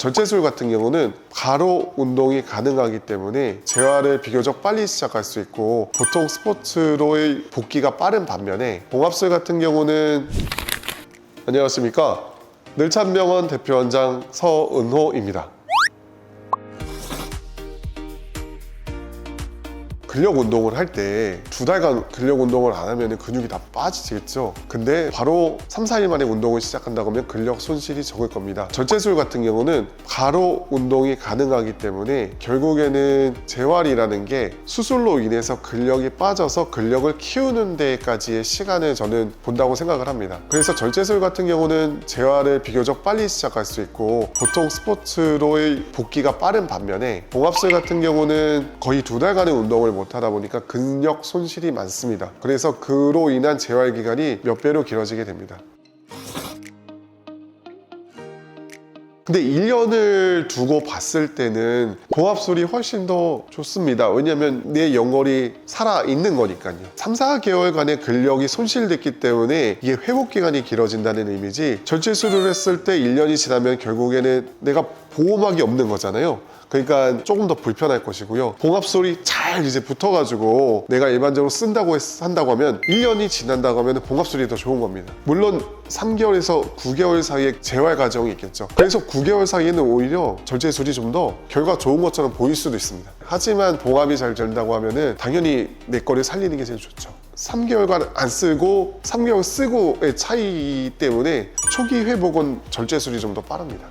전체술 같은 경우는 바로 운동이 가능하기 때문에 재활을 비교적 빨리 시작할 수 있고 보통 스포츠로의 복귀가 빠른 반면에 봉합술 같은 경우는 안녕하십니까 늘찬병원 대표원장 서은호입니다. 근력 운동을 할 때 두 달간 근력 운동을 안 하면 근육이 다 빠지겠죠. 근데 바로 3, 4일 만에 운동을 시작한다고 하면 근력 손실이 적을 겁니다. 절제술 같은 경우는 바로 운동이 가능하기 때문에 결국에는 재활이라는 게 수술로 인해서 근력이 빠져서 근력을 키우는 데까지의 시간을 저는 본다고 생각을 합니다. 그래서 절제술 같은 경우는 재활을 비교적 빨리 시작할 수 있고 보통 스포츠로의 복귀가 빠른 반면에 봉합술 같은 경우는 거의 두 달간의 운동을 못 하다 보니까 근력 손실이 많습니다. 그래서 그로 인한 재활 기간이 몇 배로 길어지게 됩니다. 근데 1년을 두고 봤을 때는 봉합술이 훨씬 더 좋습니다. 왜냐하면 내 연골이 살아있는 거니까요. 3, 4개월간의 근력이 손실됐기 때문에 이게 회복 기간이 길어진다는 의미지 전체술을 했을 때 1년이 지나면 결국에는 내가 보호막이 없는 거잖아요. 그러니까 조금 더 불편할 것이고요. 봉합술이 잘 이제 붙어가지고 내가 일반적으로 쓴다고 했- 한다고 하면 1년이 지난다고 하면 봉합술이 더 좋은 겁니다. 물론 3개월에서 9개월 사이에 재활 과정이 있겠죠. 그래서 9개월 사이에는 오히려 절제술이 좀 더 결과 좋은 것처럼 보일 수도 있습니다. 하지만 봉합이 잘 된다고 하면은 당연히 내 거를 살리는 게 제일 좋죠. 3개월간 안 쓰고 3개월 쓰고의 차이 때문에 초기 회복은 절제술이 좀 더 빠릅니다.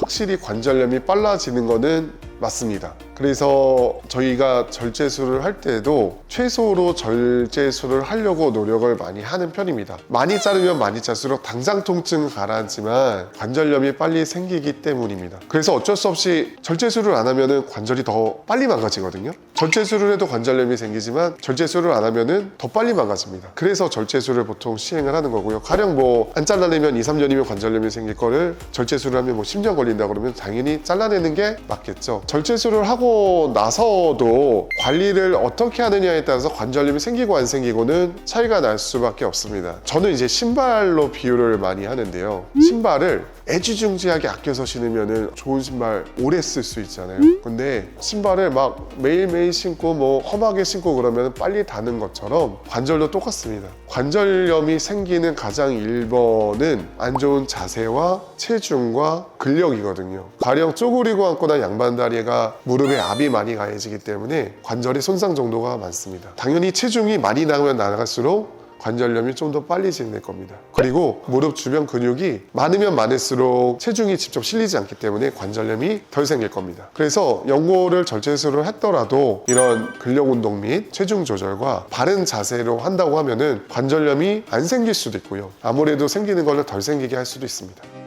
확실히 관절염이 빨라지는 거는 맞습니다. 그래서 저희가 절제술을 할 때도 최소로 절제술을 하려고 노력을 많이 하는 편입니다. 많이 자르면 많이 짤수록 당장 통증 가라앉지만 관절염이 빨리 생기기 때문입니다. 그래서 어쩔 수 없이 절제술을 안 하면 관절이 더 빨리 망가지거든요. 절제술을 해도 관절염이 생기지만 절제술을 안 하면 더 빨리 망가집니다. 그래서 절제술을 보통 시행을 하는 거고요. 가령 뭐 안 잘라내면 2, 3년이면 관절염이 생길 거를 절제술을 하면 뭐 10년 걸린다 그러면 당연히 잘라내는 게 맞겠죠. 절제술을 하고 나서도 관리를 어떻게 하느냐에 따라서 관절염이 생기고 안 생기고는 차이가 날 수밖에 없습니다. 저는 이제 신발로 비유를 많이 하는데요. 신발을 애지중지하게 아껴서 신으면 좋은 신발 오래 쓸 수 있잖아요. 근데 신발을 막 매일매일 신고 뭐 험하게 신고 그러면 빨리 닿는 것처럼 관절도 똑같습니다. 관절염이 생기는 가장 1번은 안 좋은 자세와 체중과 근력이거든요. 가령 쪼그리고 앉거나 양반다리가 무릎에 압이 많이 가해지기 때문에 관절의 손상 정도가 많습니다. 당연히 체중이 많이 나가면 나갈수록 관절염이 좀 더 빨리 진행될 겁니다. 그리고 무릎 주변 근육이 많으면 많을수록 체중이 직접 실리지 않기 때문에 관절염이 덜 생길 겁니다. 그래서 연골을 절제술을 했더라도 이런 근력 운동 및 체중 조절과 바른 자세로 한다고 하면은 관절염이 안 생길 수도 있고요. 아무래도 생기는 걸로 덜 생기게 할 수도 있습니다.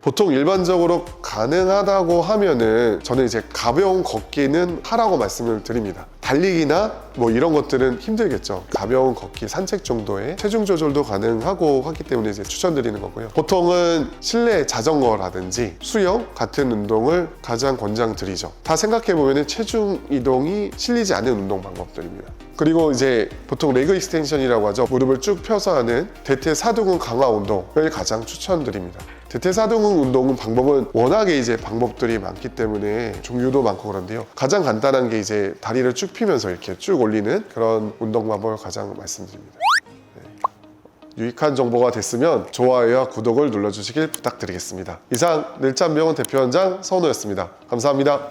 보통 일반적으로 가능하다고 하면은 저는 이제 가벼운 걷기는 하라고 말씀을 드립니다. 달리기나 뭐 이런 것들은 힘들겠죠. 가벼운 걷기, 산책 정도의 체중 조절도 가능하고 하기 때문에 이제 추천드리는 거고요. 보통은 실내 자전거라든지 수영 같은 운동을 가장 권장드리죠. 다 생각해 보면은 체중 이동이 실리지 않는 운동 방법들입니다. 그리고 이제 보통 레그 익스텐션이라고 하죠. 무릎을 쭉 펴서 하는 대퇴사두근 강화 운동을 가장 추천드립니다. 대퇴사두근 운동은 방법은 워낙에 이제 방법들이 많기 때문에 종류도 많고 그런데요. 가장 간단한 게 이제 다리를 쭉 펴면서 이렇게 쭉 올리는 그런 운동 방법을 가장 말씀드립니다. 네. 유익한 정보가 됐으면 좋아요와 구독을 눌러주시길 부탁드리겠습니다. 이상 늘짠병원 대표원장 서은호였습니다. 감사합니다.